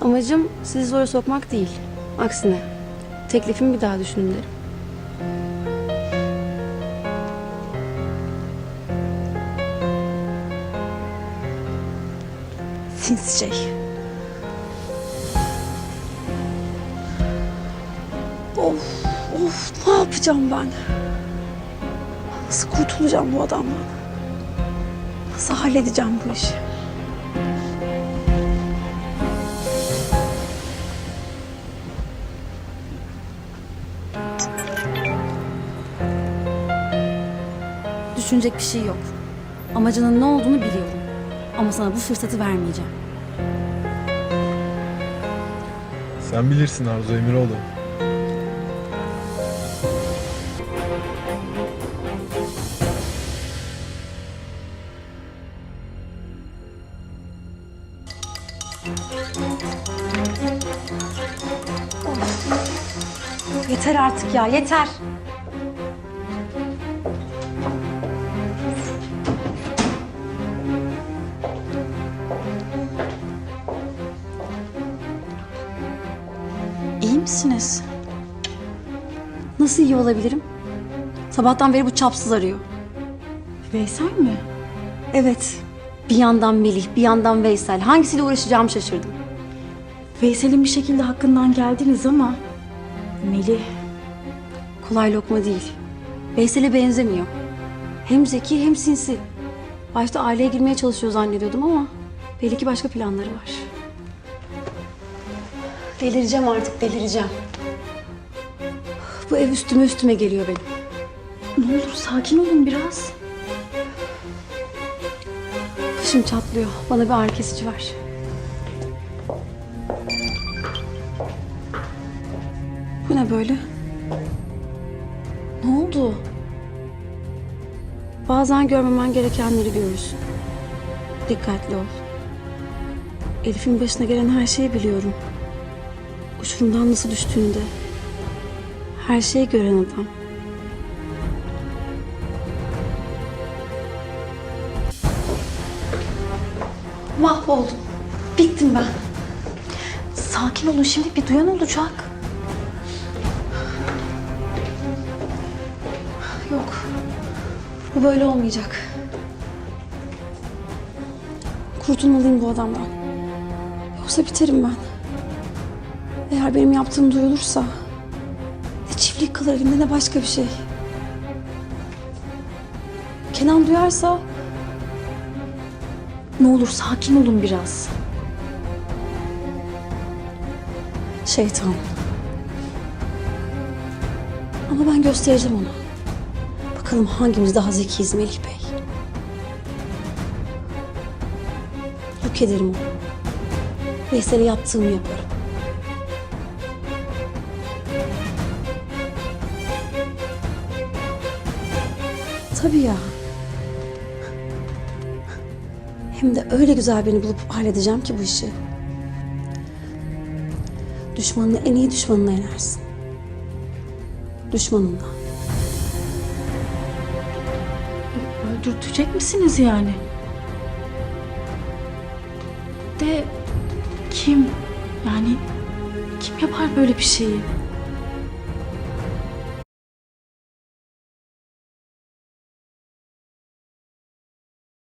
Amacım sizi zora sokmak değil. Aksine teklifimi bir daha düşünün derim. Sinsi şey. Of, of ne yapacağım ben? Nasıl kurtulacağım bu adamdan? Nasıl halledeceğim bu işi? Düşünecek bir şey yok. Amacının ne olduğunu biliyorum. Ama sana bu fırsatı vermeyeceğim. Sen bilirsin Arzu Emiroğlu. Yeter artık ya, yeter. Misiniz? Nasıl iyi olabilirim? Sabahtan beri bu çapsız arıyor. Veysel mi? Evet. Bir yandan Melih, bir yandan Veysel. Hangisiyle uğraşacağımı şaşırdım. Veysel'in bir şekilde hakkından geldiniz ama... Melih, Kolay lokma değil. Veysel'e benzemiyor. Hem zeki hem sinsi. Başta aileye girmeye çalışıyor zannediyordum ama belli ki başka planları var. Delireceğim artık, delireceğim. Bu ev üstüme üstüme geliyor benim. ne olur sakin olun biraz. Başım çatlıyor. Bana bir ağrı kesici ver. Bu ne böyle? Ne oldu? Bazen görmemen gerekenleri görürsün. Dikkatli ol. Elif'in başına gelen her şeyi biliyorum. Uçurumdan nasıl düştüğünü de. Her şeyi gören adam. Mahvoldum. Bittim ben. Sakin olun şimdi bir duyan olacak. Yok. Bu böyle olmayacak. Kurtulmalıyım bu adamdan. Yoksa biterim ben. Eğer benim yaptığım duyulursa... ...ne çiftlik kalır elimde ne başka bir şey. Kenan duyarsa Ne olur sakin olun biraz. şeytan. Ama ben göstereceğim ona. Bakalım hangimiz daha zekiyiz Melih Bey. Yok ederim onu. Veysel'e yaptığımı yaparım. Tabii ya. Hem de öyle güzel birini bulup halledeceğim ki bu işi. Düşmanını en iyi düşmanına yenersin. Düşmanınla. Öldürtecek misiniz yani? De kim? Yani kim yapar böyle bir şeyi?